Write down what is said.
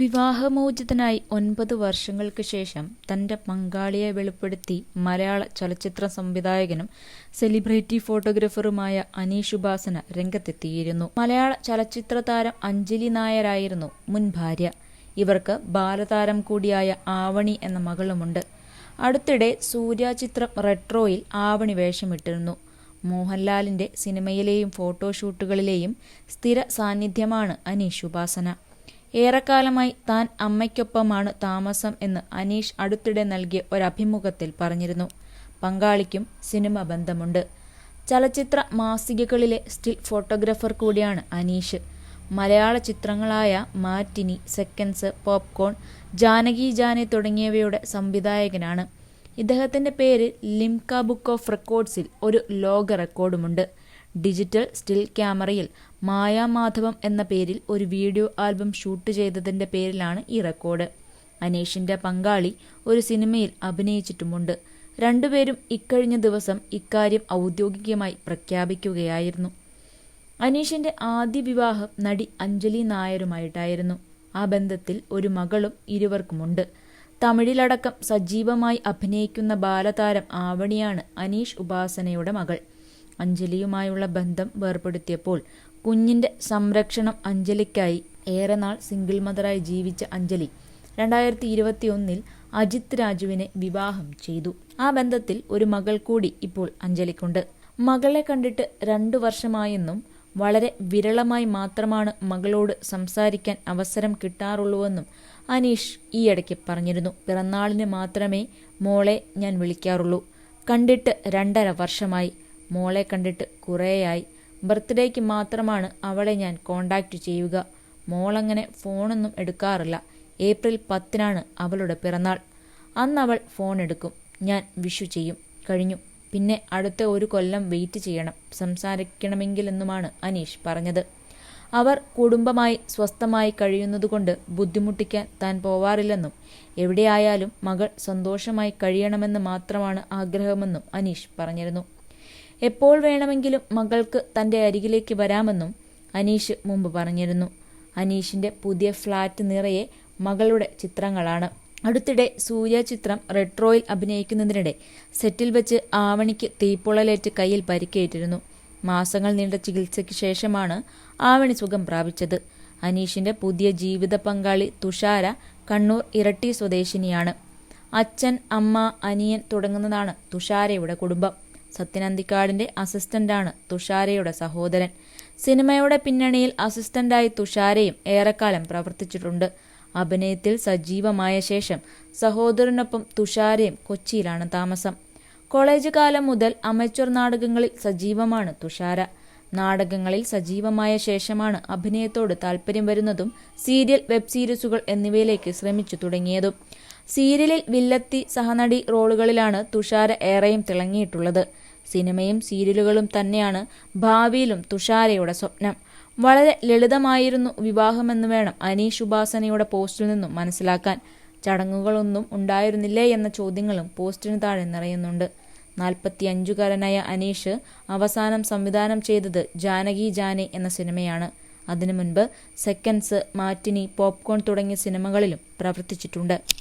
വിവാഹമോചിതനായി ഒൻപത് വർഷങ്ങൾക്ക് ശേഷം തന്റെ പങ്കാളിയെ വെളിപ്പെടുത്തി മലയാള ചലച്ചിത്ര സംവിധായകനും സെലിബ്രിറ്റി ഫോട്ടോഗ്രാഫറുമായ അനീഷ് ഉപാസന രംഗത്തെത്തിയിരുന്നു. മലയാള ചലച്ചിത്ര താരം അഞ്ജലി നായരായിരുന്നു മുൻ ഭാര്യ. ഇവർക്ക് ബാലതാരം കൂടിയായ ആവണി എന്ന മകളുമുണ്ട്. അടുത്തിടെ സൂര്യ ചിത്രം റെട്രോയിൽ ആവണി വേഷമിട്ടിരുന്നു. മോഹൻലാലിന്റെ സിനിമയിലെയും ഫോട്ടോഷൂട്ടുകളിലെയും സ്ഥിര സാന്നിധ്യമാണ് അനീഷ് ഉപാസന. ഏറെക്കാലമായി താൻ അമ്മയ്ക്കൊപ്പമാണ് താമസം എന്ന് അനീഷ് അടുത്തിടെ നൽകിയ ഒരഭിമുഖത്തിൽ പറഞ്ഞിരുന്നു. പങ്കാളിക്കും സിനിമ ബന്ധമുണ്ട്. ചലച്ചിത്ര മാസികകളിലെ സ്റ്റിൽ ഫോട്ടോഗ്രാഫർ കൂടിയാണ് അനീഷ്. മലയാള ചിത്രങ്ങളായ Matinee seconds popcorn Janaki Jaane തുടങ്ങിയവയുടെ സംവിധായകനാണ്. ഇദ്ദേഹത്തിന്റെ പേര് ലിംക ബുക്ക് ഓഫ് റെക്കോർഡ്സിൽ ഒരു ലോക റെക്കോർഡുമുണ്ട്. ഡിജിറ്റൽ സ്റ്റിൽ ക്യാമറയിൽ മായാമാധവം എന്ന പേരിൽ ഒരു വീഡിയോ ആൽബം ഷൂട്ട് ചെയ്തതിന്റെ പേരിലാണ് ഈ റെക്കോർഡ്. അനീഷിന്റെ പങ്കാളി ഒരു സിനിമയിൽ അഭിനയിച്ചിട്ടുമുണ്ട്. രണ്ടുപേരും ഇക്കഴിഞ്ഞ ദിവസം ഇക്കാര്യം ഔദ്യോഗികമായി പ്രഖ്യാപിക്കുകയായിരുന്നു. അനീഷിന്റെ ആദ്യ വിവാഹം നടി അഞ്ജലി നായരുമായിട്ടായിരുന്നു. ആ ബന്ധത്തിൽ ഒരു മകളും ഇരുവർക്കുമുണ്ട്. തമിഴിലടക്കം സജീവമായി അഭിനയിക്കുന്ന ബാലതാരം ആവണിയാണ് അനീഷ് ഉപാസനയുടെ മകൾ. അഞ്ജലിയുമായുള്ള ബന്ധം വേർപ്പെടുത്തിയപ്പോൾ കുഞ്ഞിന്റെ സംരക്ഷണം അഞ്ജലിക്കായി ഏറെ നാൾ സിംഗിൾ മദറായി ജീവിച്ച അഞ്ജലി രണ്ടായിരത്തി ഇരുപത്തിയൊന്നിൽ അജിത് രാജുവിനെ വിവാഹം ചെയ്തു. ആ ബന്ധത്തിൽ ഒരു മകൾ കൂടി ഇപ്പോൾ അഞ്ജലിക്കുണ്ട്. മകളെ കണ്ടിട്ട് രണ്ടു വർഷമായെന്നും വളരെ വിരളമായി മാത്രമാണ് മകളോട് സംസാരിക്കാൻ അവസരം കിട്ടാറുള്ളൂവെന്നും അനീഷ് ഈ ഇടയ്ക്ക് പറഞ്ഞിരുന്നു. പിറന്നാളിന് മാത്രമേ മോളെ ഞാൻ വിളിക്കാറുള്ളൂ. കണ്ടിട്ട് രണ്ടര വർഷമായി. മോളെ കണ്ടിട്ട് കുറേയായി. ബർത്ത്ഡേക്ക് മാത്രമാണ് അവളെ ഞാൻ കോണ്ടാക്റ്റ് ചെയ്യുക. മോളങ്ങനെ ഫോണൊന്നും എടുക്കാറില്ല. ഏപ്രിൽ പത്തിനാണ് അവളുടെ പിറന്നാൾ. അന്ന് അവൾ ഫോൺ എടുക്കും. ഞാൻ വിഷു ചെയ്യും. കഴിഞ്ഞു. പിന്നെ അടുത്ത ഒരു കൊല്ലം വെയിറ്റ് ചെയ്യണം. സംസാരിക്കണമെങ്കിലെന്നുമാണ് അനീഷ് പറഞ്ഞത്. അവർ കുടുംബമായി സ്വസ്ഥമായി കഴിയുന്നതുകൊണ്ട് ബുദ്ധിമുട്ടിക്കാൻ താൻ പോവാറില്ലെന്നും എവിടെയായാലും മകൾ സന്തോഷമായി കഴിയണമെന്ന് മാത്രമാണ് ആഗ്രഹമെന്നും അനീഷ് പറഞ്ഞിരുന്നു. എപ്പോൾ വേണമെങ്കിലും മകൾക്ക് തന്റെ അരികിലേക്ക് വരാമെന്നും അനീഷ് മുമ്പ് പറഞ്ഞിരുന്നു. അനീഷിന്റെ പുതിയ ഫ്ലാറ്റ് നിറയെ മകളുടെ ചിത്രങ്ങളാണ്. അടുത്തിടെ സൂര്യ ചിത്രം റെട്രോയിൽ അഭിനയിക്കുന്നതിനിടെ സെറ്റിൽ വെച്ച് ആവണിക്ക് തീപ്പൊള്ളലേറ്റ് കയ്യിൽ പരിക്കേറ്റിരുന്നു. മാസങ്ങൾ നീണ്ട ചികിത്സയ്ക്ക് ശേഷമാണ് ആവണി സുഖം പ്രാപിച്ചത്. അനീഷിന്റെ പുതിയ ജീവിത പങ്കാളി തുഷാര കണ്ണൂർ ഇരട്ടി സ്വദേശിനിയാണ്. അച്ഛൻ അമ്മ അനിയൻ തുടങ്ങുന്നതാണ് തുഷാരയുടെ കുടുംബം. സത്യനന്ദിക്കാടിന്റെ അസിസ്റ്റന്റാണ് തുഷാരയുടെ സഹോദരൻ. സിനിമയുടെ പിന്നണിയിൽ അസിസ്റ്റന്റായി തുഷാരയും ഏറെക്കാലം പ്രവർത്തിച്ചിട്ടുണ്ട്. അഭിനയത്തിൽ സജീവമായ ശേഷം സഹോദരനൊപ്പം തുഷാരയും കൊച്ചിയിലാണ് താമസം. കോളേജ് കാലം മുതൽ അമച്വർ നാടകങ്ങളിൽ സജീവമാണ് തുഷാര. നാടകങ്ങളിൽ സജീവമായ ശേഷമാണ് അഭിനയത്തോട് താല്പര്യം വരുന്നതും സീരിയൽ വെബ് സീരീസുകൾ എന്നിവയിലേക്ക് ശ്രമിച്ചു തുടങ്ങിയതും. സീരിയലിൽ വില്ലത്തി സഹനടി റോളുകളിലാണ് തുഷാര ഏറെയും തിളങ്ങിയിട്ടുള്ളത്. സിനിമയും സീരിയലുകളും തന്നെയാണ് ഭാവിയിലും തുഷാരയുടെ സ്വപ്നം. വളരെ ലളിതമായിരുന്നു വിവാഹമെന്ന് വേണം അനീഷ് ഉപാസനയുടെ പോസ്റ്റിൽ നിന്നും മനസ്സിലാക്കാൻ. ചടങ്ങുകളൊന്നും ഉണ്ടായിരുന്നില്ലേ എന്ന ചോദ്യങ്ങളും പോസ്റ്റിന് താഴെ നിറയുന്നുണ്ട്. നാൽപ്പത്തിയഞ്ചുകാരനായ അനീഷ് അവസാനം സംവിധാനം ചെയ്തത് ജാനകി ജാനെ എന്ന സിനിമയാണ്. അതിനു മുൻപ് സെക്കൻഡ്സ് മാറ്റിനി പോപ്കോൺ തുടങ്ങിയ സിനിമകളിലും പ്രവർത്തിച്ചിട്ടുണ്ട്.